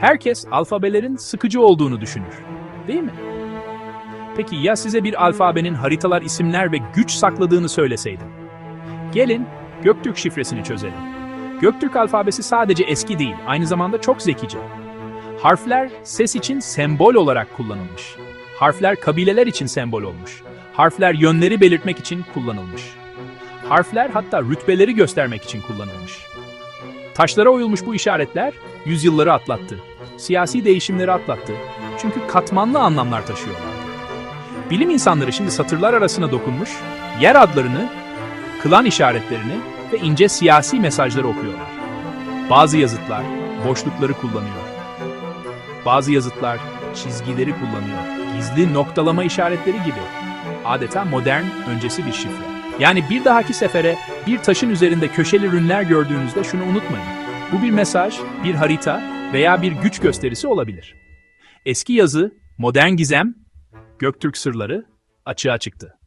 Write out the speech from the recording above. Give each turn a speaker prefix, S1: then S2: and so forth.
S1: Herkes alfabelerin sıkıcı olduğunu düşünür. Değil mi? Peki ya size bir alfabenin haritalar, isimler ve güç sakladığını söyleseydim? Gelin Göktürk şifresini çözelim. Göktürk alfabesi sadece eski değil, aynı zamanda çok zekice. Harfler ses için sembol olarak kullanılmış. Harfler kabileler için sembol olmuş. Harfler yönleri belirtmek için kullanılmış. Harfler hatta rütbeleri göstermek için kullanılmış. Taşlara oyulmuş bu işaretler yüzyılları atlattı. Siyasi değişimleri atlattı. Çünkü katmanlı anlamlar taşıyorlardı. Bilim insanları şimdi satırlar arasına dokunmuş, yer adlarını, klan işaretlerini ve ince siyasi mesajları okuyorlar. Bazı yazıtlar boşlukları kullanıyor. Bazı yazıtlar çizgileri kullanıyor. Gizli noktalama işaretleri gibi. Adeta modern öncesi bir şifre. Yani bir dahaki sefere bir taşın üzerinde köşeli rünler gördüğünüzde şunu unutmayın. Bu bir mesaj, bir harita veya bir güç gösterisi olabilir. Eski yazı, modern gizem, Göktürk sırları açığa çıktı.